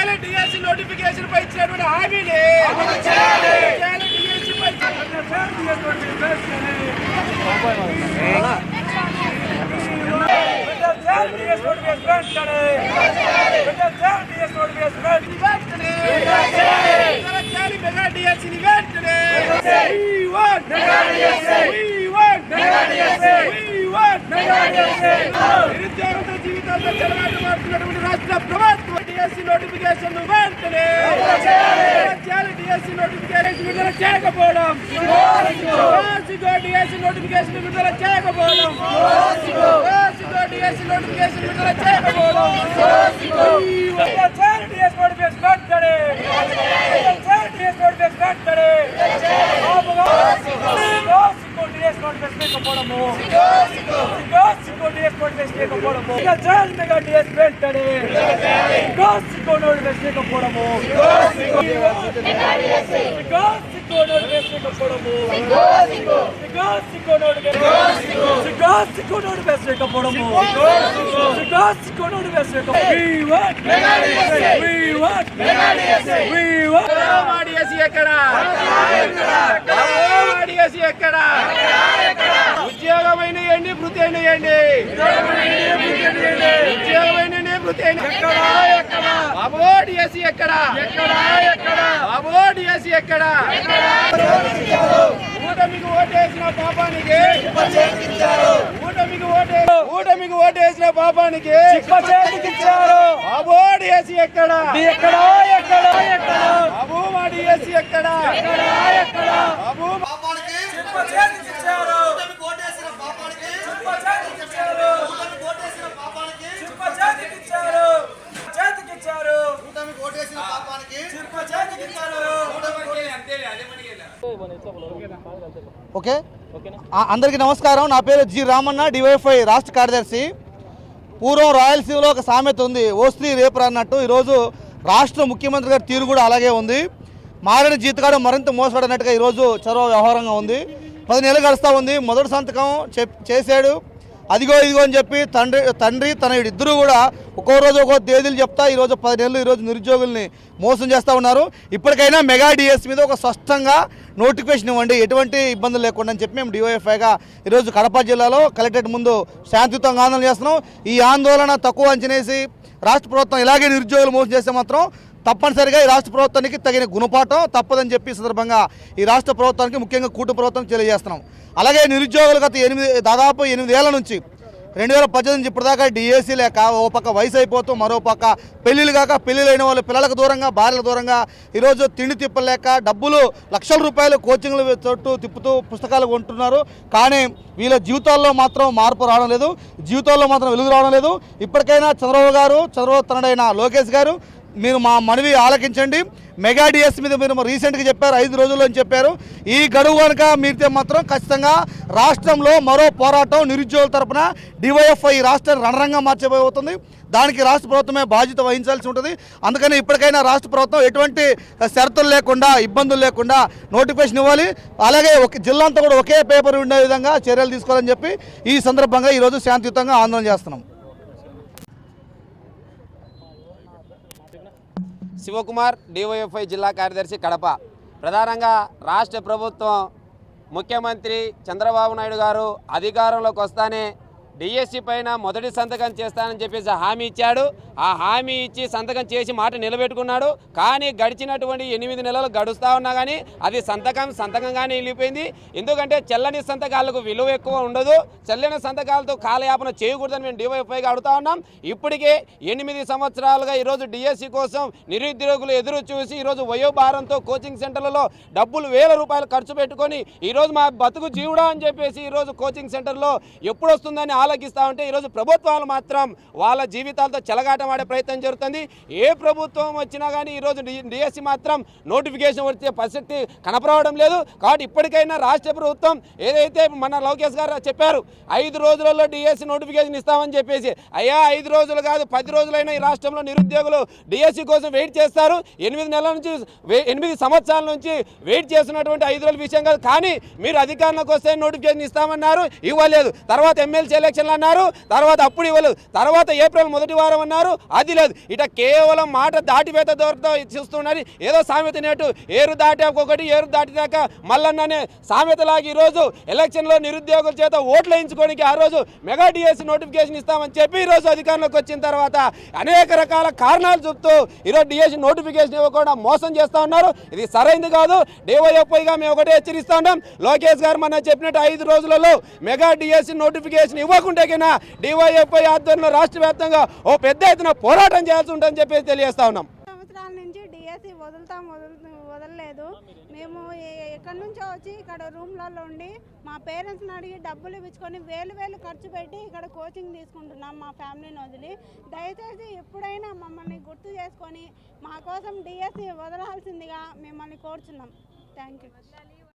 చేయాలి DSC notification పై ఇచ్చినటువంటి హామీని అమలు చేయాలి డిఎస్సి పై చేయాలి మెగా డిఎస్సిని వెంటనే We want mega DSC We want mega DSC We want mega DSC నిరుద్యోగుల జీవితాలతో చెలగాట మారుతున్నటువంటి రాష్ట్ర ప్రభుత్వం డిఎస్సి నోటిఫికేషన్ వెంటనే చేయాలి. డిఎస్సి నోటిఫికేషన్ విడుదల చేయకపోవడం. సిగో డిఎస్సి నోటిఫికేషన్ విడుదల చేయకపోవడం. సిగో డిఎస్సి నోటిఫికేషన్ విడుదల చేయకపోవడం. నోటిఫికేషన్ లేకపోవడము ఇక చేయాలి మెగా డిఎస్సి వెంటనే సిగో సిగో నోటిఫికేషన్ లేకపోవడము సిగో సిగో నోటిఫికేషన్ లేకపోవడము సిగో సిగో నోటిఫికేషన్ సిగో సిగో నోటిఫికేషన్ లేకపోవడము సిగో సిగో నోటిఫికేషన్ లేకపోవడము We want mega DSC We want mega DSC We want DSC ఎక్కడ డిఎస్సి ఎక్కడ ఉద్యోగమైన ఏంటి వృత్తి అయిన ఏంటి ఉద్యోగమైన వృత్తి అయిన ఎక్కడ ఎక్కడ? బాబో డిఎస్సి ఎక్కడ? ఎక్కడ ఎక్కడ? బాబో డిఎస్సి ఎక్కడ? ఊటమికి ఓటేసిన పాపానికి ఊటమికి ఓటే ఊటమికి ఓటేసిన పాపానికి బాబో డిఎస్సి ఎక్కడ? ఎక్కడ ఎక్కడ ఎక్కడ? బాబు మా డిఎస్సి ఎక్కడ? ఎక్కడ ఎక్కడ? బాబు పాపానికి ఇచ్చారు కూటమి కోటేసిన పాపానికి ఇచ్చారు కూటమి కోటేసిన పాపానికి చేతికిచ్చారు చేతికిచ్చారు కూటమి కోటేసిన పాపానికి చేతికిచ్చారు ఓకే? అందరికీ నమస్కారం. నా పేరు జి రామన్న డివైఫై రాష్ట్ర కార్యదర్శి. పూర్వం రాయలసీమలో ఒక సామెత ఉంది. ఓ స్త్రీ రేపు అన్నట్టు. ఈరోజు రాష్ట్ర ముఖ్యమంత్రి గారి తీరు కూడా అలాగే ఉంది. మారిన జీతగాడు మరింత మోసపడినట్టుగా ఈరోజు చొరవ వ్యవహారంగా ఉంది. పది నెలలు గడుస్తూ ఉంది. మొదటి సంతకం చెప్ చేశాడు. అదిగో ఇదిగో అని చెప్పి తండ్రి తండ్రి తన ఇద్దరు కూడా ఒక్కో రోజు ఒక్కో తేదీలు చెప్తా ఈరోజు పది నెలలు ఈరోజు నిరుద్యోగుల్ని మోసం చేస్తూ ఉన్నారు. ఇప్పటికైనా మెగా డిఎస్ మీద ఒక స్పష్టంగా నోటిఫికేషన్ ఇవ్వండి. ఎటువంటి ఇబ్బందులు లేకుండా అని చెప్పి మేము డివైఎఫ్ఐగా ఈరోజు కడప జిల్లాలో కలెక్టరేట్ ముందు శాంతియుతంగా ఆందోళన చేస్తున్నాం. ఈ ఆందోళన తక్కువ అంచనేసి రాష్ట్ర ప్రభుత్వం ఇలాగే నిరుద్యోగులు మోసం చేస్తే మాత్రం తప్పనిసరిగా ఈ రాష్ట్ర ప్రభుత్వానికి తగిన గుణపాఠం తప్పదని చెప్పి సందర్భంగా ఈ రాష్ట్ర ప్రభుత్వానికి ముఖ్యంగా కూటమి ప్రభుత్వం తెలియజేస్తున్నాం. అలాగే నిరుద్యోగులు గత ఎనిమిది దాదాపు ఎనిమిదేళ్ళ నుంచి రెండు వేల పద్దెనిమిది నుంచి ఇప్పటిదాకా డిఎస్సీ లేక ఓ పక్క వయసు అయిపోతూ మరో పక్క పెళ్ళిళ్ళు కాక పెళ్ళిళ్ళైన వాళ్ళు పిల్లలకు దూరంగా భార్యలకు దూరంగా ఈరోజు తిండి తిప్పలేక డబ్బులు లక్షల రూపాయలు కోచింగ్లు చుట్టూ తిప్పుతూ పుస్తకాలు కొంటున్నారు. కానీ వీళ్ళ జీవితాల్లో మాత్రం మార్పు రావడం లేదు. జీవితాల్లో మాత్రం వెలుగు రావడం లేదు. ఇప్పటికైనా చంద్రబాబు గారు చంద్రబాబు తనడైన లోకేష్ గారు మీరు మా మనవి ఆలకించండి. మెగా డిఎస్ మీద మీరు రీసెంట్గా చెప్పారు ఐదు రోజుల్లో అని చెప్పారు. ఈ గడువు కనుక మీరితే మాత్రం ఖచ్చితంగా రాష్ట్రంలో మరో పోరాటం నిరుద్యోగుల తరపున డివైఎఫ్ఐ రాష్ట్రాన్ని రణరంగా మార్చబోతుంది. దానికి రాష్ట్ర ప్రభుత్వమే బాధ్యత వహించాల్సి ఉంటుంది. అందుకని ఇప్పటికైనా రాష్ట్ర ప్రభుత్వం ఎటువంటి షరతులు లేకుండా ఇబ్బందులు లేకుండా నోటిఫికేషన్ ఇవ్వాలి. అలాగే ఒక జిల్లా అంతా కూడా ఒకే పేపర్ ఉండే విధంగా చర్యలు తీసుకోవాలని చెప్పి ఈ సందర్భంగా ఈరోజు శాంతియుతంగా ఆందోళన చేస్తున్నాం. శివకుమార్ డివైఎఫ్ఐ జిల్లా కార్యదర్శి కడప. ప్రధానంగా రాష్ట్ర ప్రభుత్వం ముఖ్యమంత్రి చంద్రబాబు నాయుడు గారు అధికారంలోకి వస్తానే డిఎస్సి పైన మొదటి సంతకం చేస్తానని చెప్పేసి హామీ ఇచ్చాడు. ఆ హామీ ఇచ్చి సంతకం చేసి మాట నిలబెట్టుకున్నాడు. కానీ గడిచినటువంటి ఎనిమిది నెలలు గడుస్తూ ఉన్నా కానీ అది సంతకం సంతకంగానే వెళ్ళిపోయింది. ఎందుకంటే చెల్లని సంతకాలకు విలువ ఎక్కువ ఉండదు. చెల్లని సంతకాలతో కాలయాపన చేయకూడదని మేము డివైఎఫ్ఐగా అడుగుతా ఉన్నాం. ఇప్పటికే ఎనిమిది సంవత్సరాలుగా ఈరోజు డిఎస్సి కోసం నిరుద్యోగులు ఎదురు చూసి ఈరోజు వయోభారంతో కోచింగ్ సెంటర్లలో డబ్బులు వేల రూపాయలు ఖర్చు పెట్టుకొని ఈరోజు మా బతుకు జీవుడా అని చెప్పేసి ఈరోజు కోచింగ్ సెంటర్లో ఎప్పుడు వస్తుందని ఆలోచిస్తూ ఉంటే ఈరోజు ప్రభుత్వాలు మాత్రం వాళ్ళ జీవితాలతో చెలగాటమాడే ప్రయత్నం జరుగుతుంది. ఏ ప్రభుత్వం వచ్చినా కానీ ఈరోజు డిఎస్సి మాత్రం నోటిఫికేషన్ వచ్చే పరిస్థితి కనపడవడం లేదు. కాబట్టి ఇప్పటికైనా రాష్ట్ర ప్రభుత్వం ఏదైతే మన లోకేష్ గారు చెప్పారు ఐదు రోజులలో డిఎస్సి నోటిఫికేషన్ ఇస్తామని చెప్పేసి అయ్యా ఐదు రోజులు కాదు పది రోజులైనా ఈ రాష్ట్రంలో నిరుద్యోగులు డిఎస్సి కోసం వెయిట్ చేస్తారు. ఎనిమిది నెలల నుంచి వే- ఎనిమిది సంవత్సరాల నుంచి వెయిట్ చేస్తున్నటువంటి ఐదు రోజుల విషయం కాదు. కానీ మీరు అధికారంలోకి వస్తే నోటిఫికేషన్ ఇస్తామన్నారు ఇవ్వలేదు. తర్వాత ఎమ్మెల్సీ ఎలక్షన్లు అన్నారు. తర్వాత అప్పుడు ఇవ్వలేదు. తర్వాత ఏప్రిల్ మొదటి వారం అన్నారు. అది లేదు. ఇట కేవలం మాట దాటివేత దొరకతో చూస్తున్నది. ఏదో సామెత నేటు. ఏరు దాటాక ఒకటి ఏరు దాటినాక మల్లన్ననే సామెతలాగా ఈరోజు ఎలక్షన్లో నిరుద్యోగుల చేత ఓట్లు వేయించుకోవడానికి ఆ రోజు మెగా డిఎస్సి నోటిఫికేషన్ ఇస్తామని చెప్పి ఈరోజు అధికారంలోకి వచ్చిన తర్వాత అనేక రకాల కారణాలు చెప్తూ ఈరోజు డిఎస్సి నోటిఫికేషన్ ఇవ్వకుండా మోసం చేస్తూ ఉన్నారు. ఇది సరైంది కాదు. డివైఎఫ్ఐగా మేము ఒకటే హెచ్చరిస్తూ ఉన్నాం. లోకేష్ గారు మన చెప్పినట్టు ఐదు రోజులలో మెగా డిఎస్సి నోటిఫికేషన్ ఇవ్వ రాకుంటేకైనా డివైఎఫ్ఐ ఆధ్వర్యంలో రాష్ట్ర వ్యాప్తంగా ఓ పెద్ద ఎత్తున పోరాటం చేయాల్సి ఉంటుందని చెప్పి తెలియజేస్తా ఉన్నాం. సంవత్సరాల నుంచి డిఎస్సి వదులుతాం వదులు వదలలేదు. మేము ఎక్కడి నుంచో వచ్చి ఇక్కడ రూమ్లలో ఉండి మా పేరెంట్స్ని అడిగి డబ్బులు ఇచ్చుకొని వేలు వేలు ఖర్చు పెట్టి ఇక్కడ కోచింగ్ తీసుకుంటున్నాం మా ఫ్యామిలీని వదిలి. దయచేసి ఎప్పుడైనా మమ్మల్ని గుర్తు చేసుకొని మా కోసం డిఎస్సి వదలాల్సిందిగా మిమ్మల్ని కోరుచున్నాం. Thank you